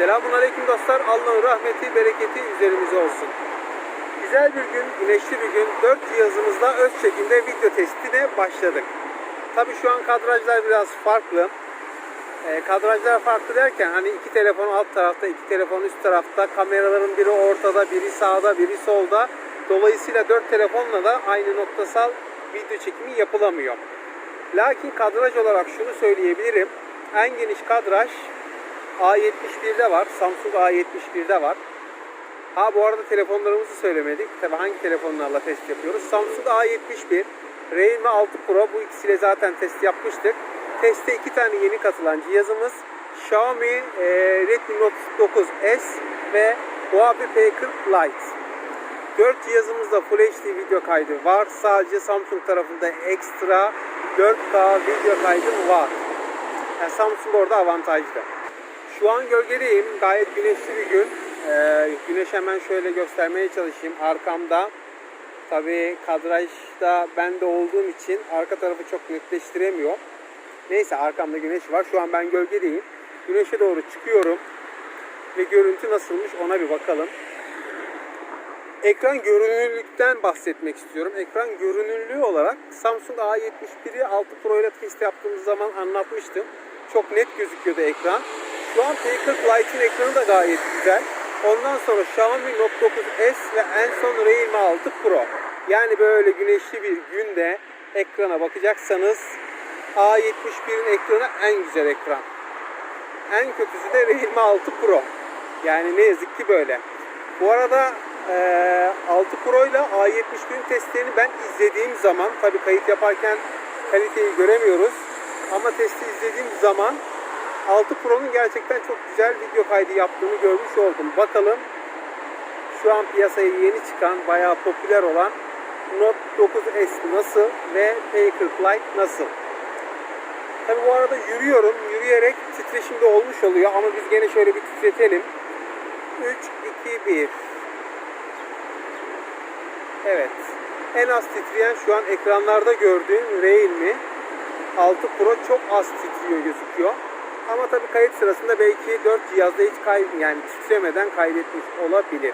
Selamun Aleyküm dostlar. Allah'ın rahmeti, bereketi üzerimize olsun. Güzel bir gün, güneşli bir gün. Dört cihazımızla öz çekimde video testine başladık. Tabii şu an kadrajlar biraz farklı. E, kadrajlar farklı derken hani iki telefon alt tarafta, iki telefon üst tarafta, kameraların biri ortada, biri sağda, biri solda. Dolayısıyla dört telefonla da aynı noktasal video çekimi yapılamıyor. Lakin kadraj olarak şunu söyleyebilirim. En geniş kadraj A71'de var. Samsung A71'de var. Ha bu arada telefonlarımızı söylemedik. Tabi hangi telefonlarla test yapıyoruz? Samsung A71, Realme 6 Pro bu ikisiyle zaten test yapmıştık. Teste iki tane yeni katılan cihazımız Xiaomi e, Redmi Note 9S ve Huawei P40 Lite. 4 cihazımızda Full HD video kaydı var. Sadece Samsung tarafında ekstra 4K video kaydı var. Yani Samsung orada avantajlı. Şu an gölgedeyim. Gayet güneşli bir gün. Ee, güneş hemen şöyle göstermeye çalışayım. Arkamda tabi kadrajda bende olduğum için arka tarafı çok netleştiremiyor. Neyse arkamda güneş var. Şu an ben gölgedeyim. Güneşe doğru çıkıyorum. Ve görüntü nasılmış ona bir bakalım. Ekran görünürlükten bahsetmek istiyorum. Ekran görünürlüğü olarak Samsung A71'i 6 Pro ile test yaptığımız zaman anlatmıştım. Çok net gözüküyordu ekran. Şu an P40 Lite'in ekranı da gayet güzel. Ondan sonra Xiaomi Note 9S ve en son Realme 6 Pro. Yani böyle güneşli bir günde ekrana bakacaksanız A71'in ekranı en güzel ekran. En kötüsü de Realme 6 Pro. Yani ne yazık ki böyle. Bu arada e, 6 Pro ile A71'in testlerini ben izlediğim zaman tabi kayıt yaparken kaliteyi göremiyoruz. Ama testi izlediğim zaman 6 Pro'nun gerçekten çok güzel video kaydı yaptığını görmüş oldum. Bakalım şu an piyasaya yeni çıkan bayağı popüler olan Note 9S nasıl ve P40 Lite nasıl? Tabi bu arada yürüyorum. Yürüyerek titreşimde olmuş oluyor ama biz gene şöyle bir titretelim. 3, 2, 1. Evet. En az titreyen şu an ekranlarda gördüğüm Realme 6 Pro çok az titriyor gözüküyor. Ama tabi kayıt sırasında belki 4 cihazda hiç kay yani titremeden kaydetmiş olabilir.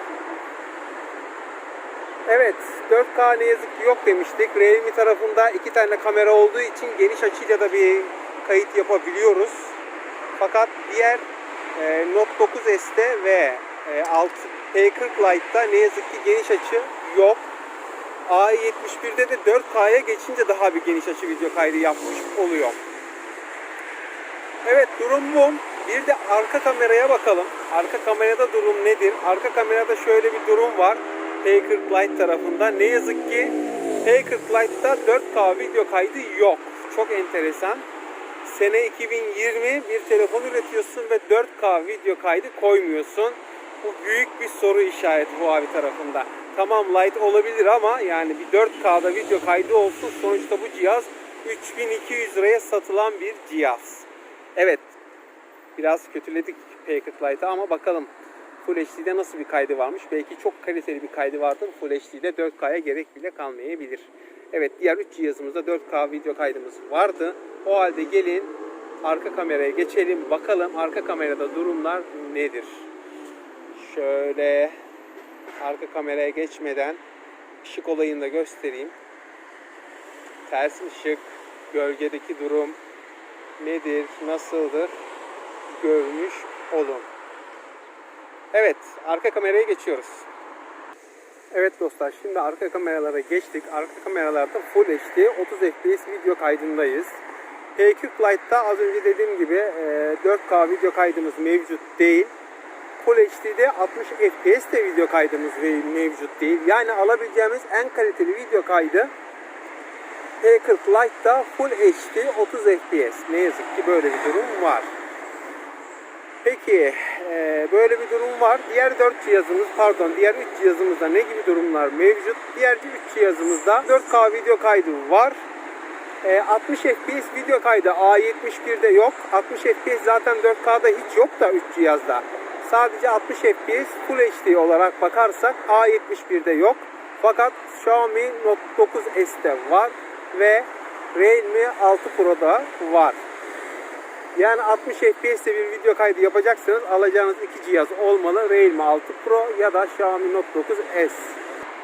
Evet 4K ne yazık ki yok demiştik. Realme tarafında iki tane kamera olduğu için geniş açıyla da bir kayıt yapabiliyoruz. Fakat diğer e, Note 9S'te ve e, 6 P40 Lite'da ne yazık ki geniş açı yok. A71'de de 4K'ya geçince daha bir geniş açı video kaydı yapmış oluyor. Evet durum bu. Bir de arka kameraya bakalım. Arka kamerada durum nedir? Arka kamerada şöyle bir durum var. P40 Lite tarafında. Ne yazık ki P40 Lite'da 4K video kaydı yok. Çok enteresan. Sene 2020 bir telefon üretiyorsun ve 4K video kaydı koymuyorsun. Bu büyük bir soru işareti Huawei tarafında. Tamam Lite olabilir ama yani bir 4K'da video kaydı olsun. Sonuçta bu cihaz 3200 liraya satılan bir cihaz. Evet. Biraz kötüledik P40 Lite'ı ama bakalım Full HD'de nasıl bir kaydı varmış. Belki çok kaliteli bir kaydı vardır. Full HD'de 4K'ya gerek bile kalmayabilir. Evet diğer 3 cihazımızda 4K video kaydımız vardı. O halde gelin arka kameraya geçelim. Bakalım arka kamerada durumlar nedir? Şöyle arka kameraya geçmeden ışık olayını da göstereyim. Ters ışık, gölgedeki durum nedir, nasıldır görmüş olun. Evet, arka kameraya geçiyoruz. Evet dostlar, şimdi arka kameralara geçtik. Arka kameralarda Full HD 30 FPS video kaydındayız. P40 Lite'da az önce dediğim gibi e, 4K video kaydımız mevcut değil. Full HD'de 60 FPS de video kaydımız mevcut değil. Yani alabileceğimiz en kaliteli video kaydı P40 Lite'da Full HD 30 FPS. Ne yazık ki böyle bir durum var. Peki e, böyle bir durum var. Diğer 4 cihazımız pardon diğer 3 cihazımızda ne gibi durumlar mevcut? Diğer 3 cihazımızda 4K video kaydı var. E, 60 FPS video kaydı A71'de yok. 60 FPS zaten 4K'da hiç yok da 3 cihazda. Sadece 60 FPS Full HD olarak bakarsak A71'de yok. Fakat Xiaomi Note 9S'te var ve Realme 6 Pro'da var. Yani 60 FPS'te bir video kaydı yapacaksanız alacağınız iki cihaz olmalı. Realme 6 Pro ya da Xiaomi Note 9S.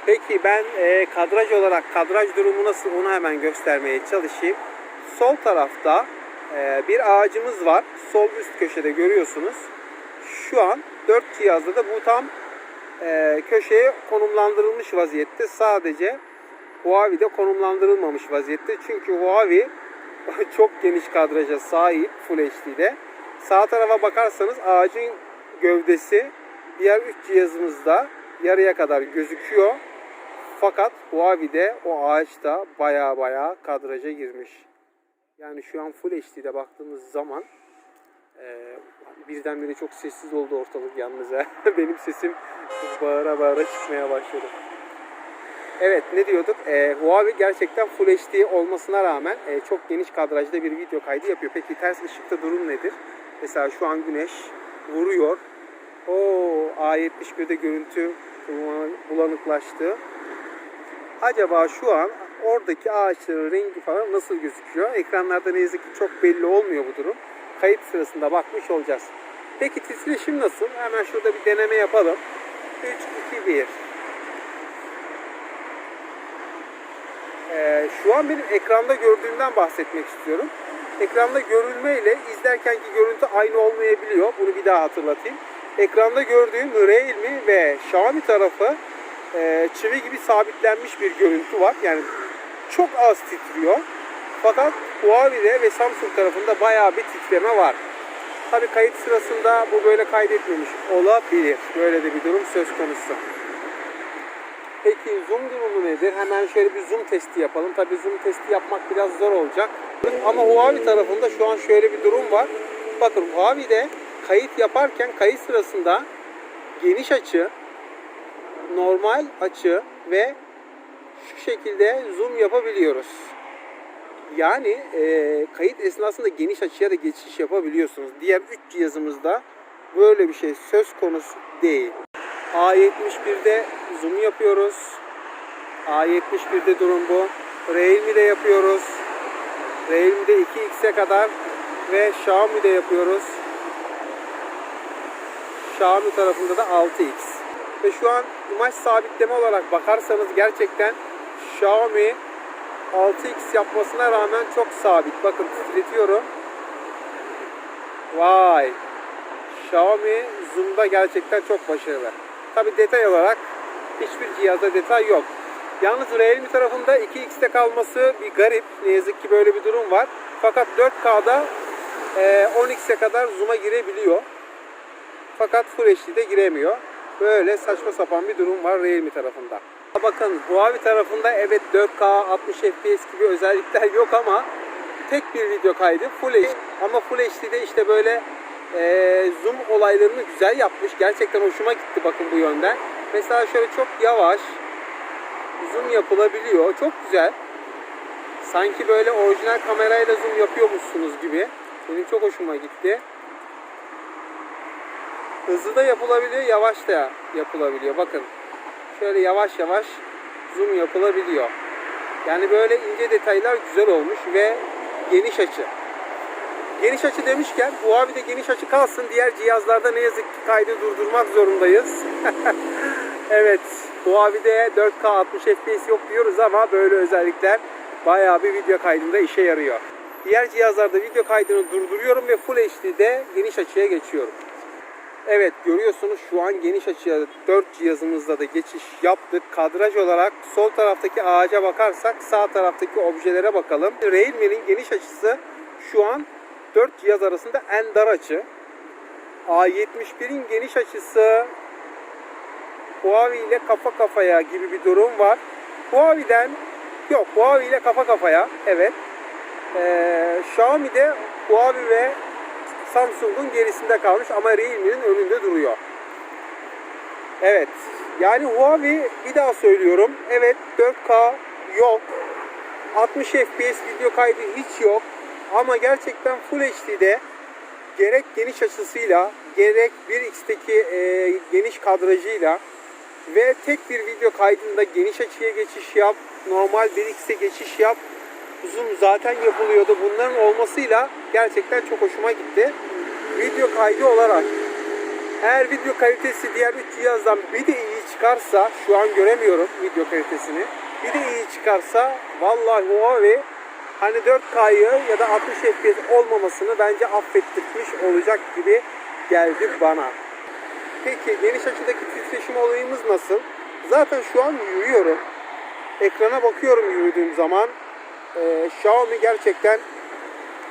Peki ben e, kadraj olarak kadraj durumu nasıl onu hemen göstermeye çalışayım. Sol tarafta e, bir ağacımız var. Sol üst köşede görüyorsunuz. Şu an 4 cihazda da bu tam e, köşeye konumlandırılmış vaziyette. Sadece Huawei'de konumlandırılmamış vaziyette. Çünkü Huawei çok geniş kadraja sahip Full HD'de. Sağ tarafa bakarsanız ağacın gövdesi diğer 3 cihazımızda yarıya kadar gözüküyor. Fakat Huawei'de o ağaçta baya baya kadraja girmiş. Yani şu an Full HD'de baktığımız zaman e, birdenbire çok sessiz oldu ortalık yalnız. Benim sesim bağıra bağıra çıkmaya başladı. Evet ne diyorduk? Ee, Huawei gerçekten Full HD olmasına rağmen e, çok geniş kadrajda bir video kaydı yapıyor. Peki ters ışıkta durum nedir? Mesela şu an güneş vuruyor. O A71'de görüntü bulanıklaştı. Acaba şu an oradaki ağaçların rengi falan nasıl gözüküyor? Ekranlarda ne yazık ki çok belli olmuyor bu durum. Kayıt sırasında bakmış olacağız. Peki titreşim nasıl? Hemen şurada bir deneme yapalım. 3, 2, 1. Ee, şu an benim ekranda gördüğümden bahsetmek istiyorum. Ekranda görülme ile izlerkenki görüntü aynı olmayabiliyor. Bunu bir daha hatırlatayım. Ekranda gördüğüm Realme ve Xiaomi tarafı e, çivi gibi sabitlenmiş bir görüntü var. Yani çok az titriyor. Fakat Huawei'de ve Samsung tarafında bayağı bir titreme var. Tabi kayıt sırasında bu böyle kaydetmemiş olabilir. Böyle de bir durum söz konusu. Peki zoom durumu nedir? Hemen şöyle bir zoom testi yapalım. Tabii zoom testi yapmak biraz zor olacak. Ama Huawei tarafında şu an şöyle bir durum var. Bakın Huawei'de kayıt yaparken kayıt sırasında geniş açı, normal açı ve şu şekilde zoom yapabiliyoruz. Yani e, kayıt esnasında geniş açıya da geçiş yapabiliyorsunuz. Diğer 3 cihazımızda böyle bir şey söz konusu değil. A71'de zoom yapıyoruz. A71'de durum bu. Realme'de yapıyoruz. Realme'de 2x'e kadar ve Xiaomi'de yapıyoruz. Xiaomi tarafında da 6x. Ve şu an imaj sabitleme olarak bakarsanız gerçekten Xiaomi 6x yapmasına rağmen çok sabit. Bakın titretiyorum. Vay. Xiaomi zoom'da gerçekten çok başarılı. Tabi detay olarak hiçbir cihazda detay yok. Yalnız Realme tarafında 2x'te kalması bir garip. Ne yazık ki böyle bir durum var. Fakat 4K'da e, 10x'e kadar zoom'a girebiliyor. Fakat Full HD'de giremiyor. Böyle saçma sapan bir durum var Realme tarafında. Bakın Huawei tarafında evet 4K 60 FPS gibi özellikler yok ama tek bir video kaydı Full HD. Ama Full HD'de işte böyle e, zoom olaylarını güzel yapmış. Gerçekten hoşuma gitti bakın bu yönden. Mesela şöyle çok yavaş zoom yapılabiliyor. Çok güzel. Sanki böyle orijinal kamerayla zoom yapıyormuşsunuz gibi. Benim çok hoşuma gitti. Hızlı da yapılabiliyor, yavaş da yapılabiliyor. Bakın. Şöyle yavaş yavaş zoom yapılabiliyor. Yani böyle ince detaylar güzel olmuş ve geniş açı. Geniş açı demişken Huawei'de geniş açı kalsın. Diğer cihazlarda ne yazık ki kaydı durdurmak zorundayız. evet Huawei'de 4K 60 FPS yok diyoruz ama böyle özellikler bayağı bir video kaydında işe yarıyor. Diğer cihazlarda video kaydını durduruyorum ve Full HD'de geniş açıya geçiyorum. Evet görüyorsunuz şu an geniş açıya 4 cihazımızda da geçiş yaptık. Kadraj olarak sol taraftaki ağaca bakarsak sağ taraftaki objelere bakalım. Realme'nin geniş açısı şu an 4 cihaz arasında en dar açı. A71'in geniş açısı Huawei ile kafa kafaya gibi bir durum var. Huawei'den yok Huawei ile kafa kafaya evet. Ee, Xiaomi'de Huawei ve Samsung'un gerisinde kalmış ama Realme'nin önünde duruyor. Evet. Yani Huawei bir daha söylüyorum. Evet 4K yok. 60 FPS video kaydı hiç yok. Ama gerçekten Full HD'de gerek geniş açısıyla gerek 1x'teki e, geniş kadrajıyla ve tek bir video kaydında geniş açıya geçiş yap, normal 1x'e geçiş yap. Zoom zaten yapılıyordu. Bunların olmasıyla gerçekten çok hoşuma gitti. Video kaydı olarak eğer video kalitesi diğer 3 cihazdan bir de iyi çıkarsa şu an göremiyorum video kalitesini. Bir de iyi çıkarsa vallahi Huawei hani 4K'yı ya da 60 FPS olmamasını bence affettirmiş olacak gibi geldi bana. Peki geniş açıdaki titreşim olayımız nasıl? Zaten şu an yürüyorum. Ekrana bakıyorum yürüdüğüm zaman. Ee, Xiaomi gerçekten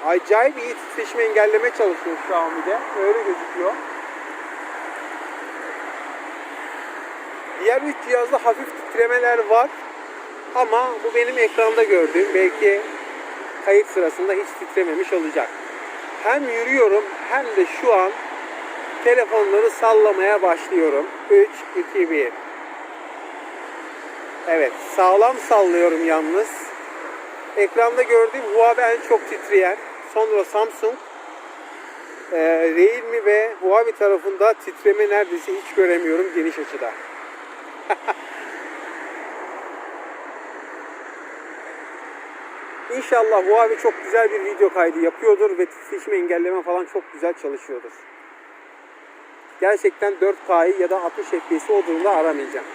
acayip iyi titreşimi engelleme çalışıyor Xiaomi'de. Öyle gözüküyor. Diğer üç cihazda hafif titremeler var. Ama bu benim ekranda gördüğüm. Belki kayıt sırasında hiç titrememiş olacak. Hem yürüyorum hem de şu an telefonları sallamaya başlıyorum. 3, 2, 1. Evet sağlam sallıyorum yalnız. Ekranda gördüğüm Huawei en çok titreyen. Sonra Samsung. Ee, Realme ve Huawei tarafında titreme neredeyse hiç göremiyorum geniş açıda. İnşallah Huawei çok güzel bir video kaydı yapıyordur ve titreşim engelleme falan çok güzel çalışıyordur. Gerçekten 4K'yı ya da 60 FPS'i o durumda aramayacağım.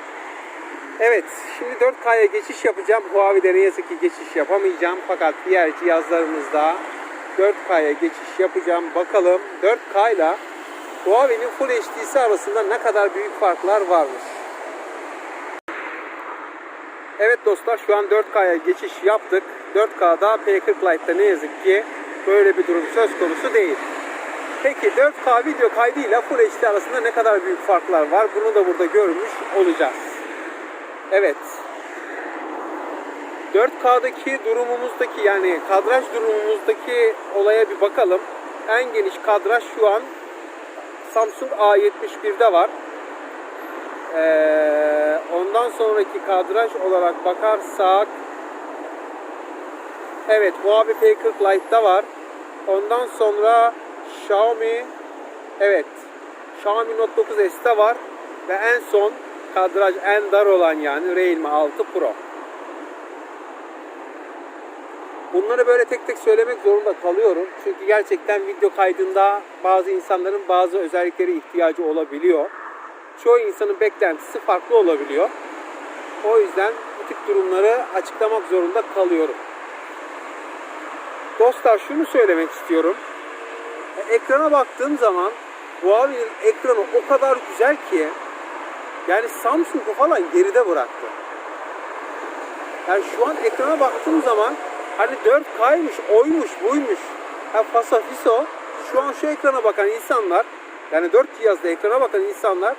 Evet, şimdi 4K'ya geçiş yapacağım. Huawei'de ne yazık ki geçiş yapamayacağım. Fakat diğer cihazlarımızda 4K'ya geçiş yapacağım. Bakalım 4K ile Huawei'nin Full HD'si arasında ne kadar büyük farklar varmış. Evet dostlar şu an 4K'ya geçiş yaptık. 4K'da P40 Lite'da ne yazık ki böyle bir durum söz konusu değil. Peki 4K video kaydıyla Full HD arasında ne kadar büyük farklar var? Bunu da burada görmüş olacağız. Evet. 4K'daki durumumuzdaki yani kadraj durumumuzdaki olaya bir bakalım. En geniş kadraj şu an Samsung A71'de var. Ee, ondan sonraki kadraj olarak bakarsak Evet Huawei P40 Lite'da var. Ondan sonra Xiaomi evet Xiaomi Note 9s'te var ve en son kadraj en dar olan yani Realme 6 Pro. Bunları böyle tek tek söylemek zorunda kalıyorum. Çünkü gerçekten video kaydında bazı insanların bazı özellikleri ihtiyacı olabiliyor. Çoğu insanın beklentisi farklı olabiliyor. O yüzden bu tip durumları açıklamak zorunda kalıyorum. Dostlar şunu söylemek istiyorum. Ekrana baktığım zaman Huawei'nin ekranı o kadar güzel ki yani Samsung'u falan geride bıraktı. Yani şu an ekrana baktığım zaman hani 4K'ymış, oymuş, buymuş. Ha fasa fiso. Şu an şu ekrana bakan insanlar yani 4 cihazda ekrana bakan insanlar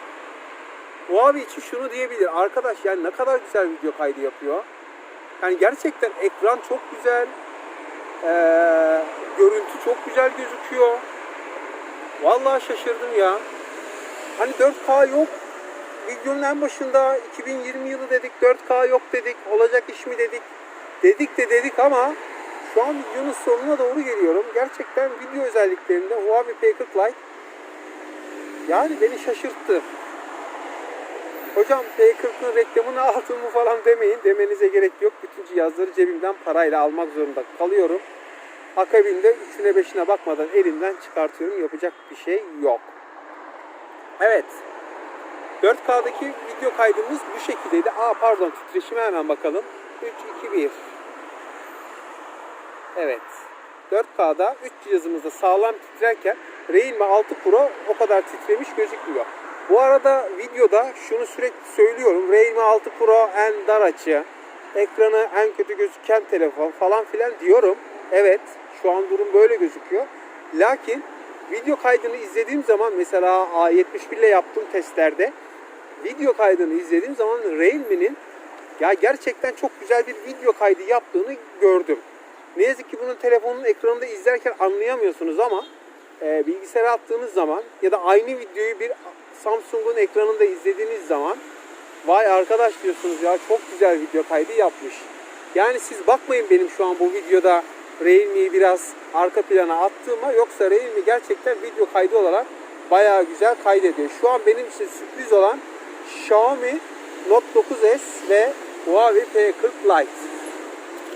Huawei için şunu diyebilir. Arkadaş yani ne kadar güzel video kaydı yapıyor. Yani gerçekten ekran çok güzel. Ee, görüntü çok güzel gözüküyor. Vallahi şaşırdım ya. Hani 4K yok. Videonun en başında 2020 yılı dedik, 4K yok dedik, olacak iş mi dedik. Dedik de dedik ama şu an videonun sonuna doğru geliyorum. Gerçekten video özelliklerinde Huawei P40 Lite yani beni şaşırttı. Hocam P40'ın reklamını aldım mı falan demeyin. Demenize gerek yok. Bütün cihazları cebimden parayla almak zorunda kalıyorum. Akabinde üçüne beşine bakmadan elimden çıkartıyorum. Yapacak bir şey yok. Evet. 4K'daki video kaydımız bu şekildeydi. Aa pardon titreşime hemen bakalım. 3, 2, 1. Evet. 4K'da 3 cihazımızda sağlam titrerken Realme 6 Pro o kadar titremiş gözükmüyor. Bu arada videoda şunu sürekli söylüyorum. Realme 6 Pro en dar açı, ekranı en kötü gözüken telefon falan filan diyorum. Evet şu an durum böyle gözüküyor. Lakin video kaydını izlediğim zaman mesela A71 ile yaptığım testlerde video kaydını izlediğim zaman Realme'nin ya gerçekten çok güzel bir video kaydı yaptığını gördüm. Ne yazık ki bunun telefonun ekranında izlerken anlayamıyorsunuz ama e, bilgisayara attığınız zaman ya da aynı videoyu bir Samsung'un ekranında izlediğiniz zaman vay arkadaş diyorsunuz ya çok güzel video kaydı yapmış. Yani siz bakmayın benim şu an bu videoda Realme'yi biraz arka plana attığıma yoksa Realme gerçekten video kaydı olarak bayağı güzel kaydediyor. Şu an benim için sürpriz olan Xiaomi Note 9s ve Huawei P40 Lite.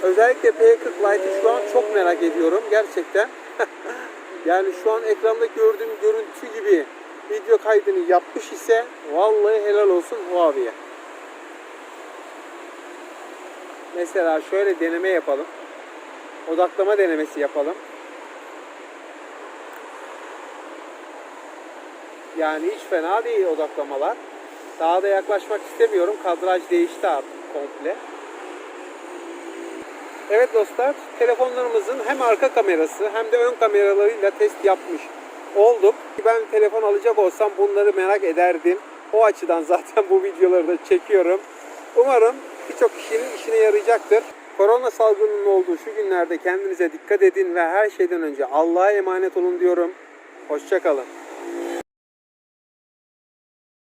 Özellikle P40 Lite'ı şu an çok merak ediyorum. Gerçekten yani şu an ekranda gördüğüm görüntü gibi video kaydını yapmış ise vallahi helal olsun o abiye. Mesela şöyle deneme yapalım. Odaklama denemesi yapalım. Yani hiç fena değil odaklamalar. Daha da yaklaşmak istemiyorum. Kadraj değişti artık komple. Evet dostlar, telefonlarımızın hem arka kamerası hem de ön kameralarıyla test yapmış olduk. Ben telefon alacak olsam bunları merak ederdim. O açıdan zaten bu videoları da çekiyorum. Umarım birçok kişinin işine yarayacaktır. Korona salgınının olduğu şu günlerde kendinize dikkat edin ve her şeyden önce Allah'a emanet olun diyorum. Hoşçakalın.